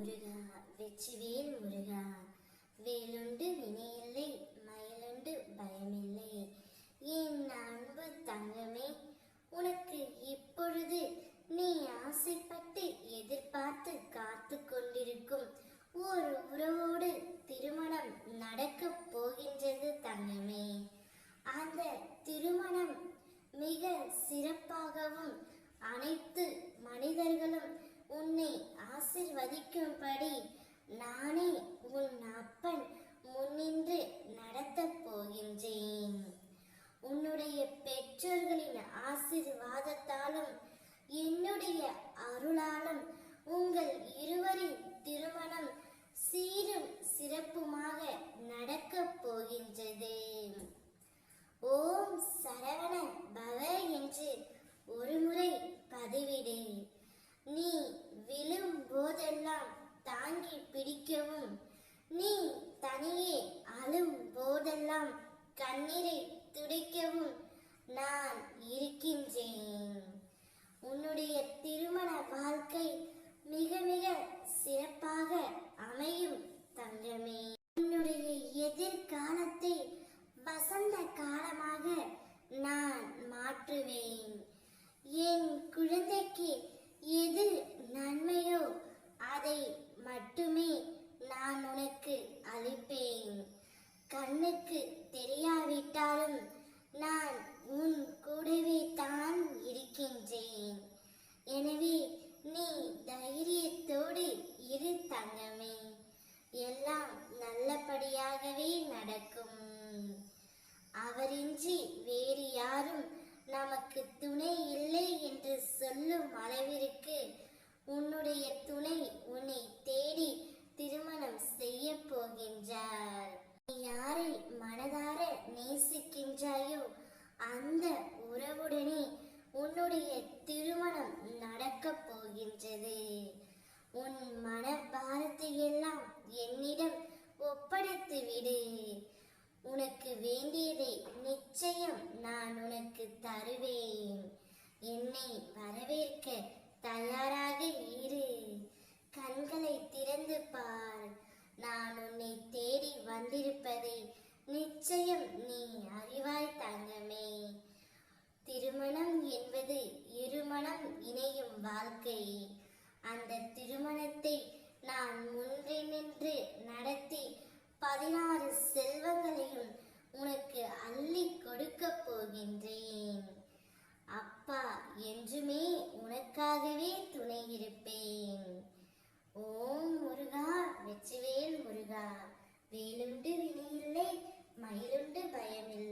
முருகா வெற்றி வேல் முருகா. வேலுண்டு வினையில்லை. ஆசிர்வதிக்கும்படி நானே உன் அப்பன் முன்னின்று நடத்தப் போகின்றேன். உன்னுடைய பெற்றோர்களின் ஆசீர்வாதத்தாலும் என்னுடைய அருளாலும் உங்கள் இருவரின் திருமணம் போதெல்லாம் தாங்கி பிடிக்கவும் நீ தனியே கண்ணுக்கு தெரியாவிட்டாலும் நான் உன் கூடவே தான் இருக்கின்றேன். எனவே நீ தைரியத்தோடு இரு தங்கமே. எல்லாம் நல்லபடியாகவே நடக்கும். அவரின்றி வேறு யாரும் நமக்கு துணை இல்லை என்று சொல்லும் அளவிற்கு உன்னுடைய துணை உனக்கு வேண்டியதை நிச்சயம் நான் உனக்கு தருவேன். என்னை வரவேற்க தயாராக இரு. கண்களை திறந்து பார். நான் உன்னை தேடி வந்திருப்பதை நிச்சயம் நீ அறிவாய் தங்கமே. என்றுமே உனக்காகவே துணை இருப்பேன் ஓம் முருகா வெச்சுவேல் முருகா. வேலுண்டு வினையில்லை மயிலுண்டு பயமில்லை.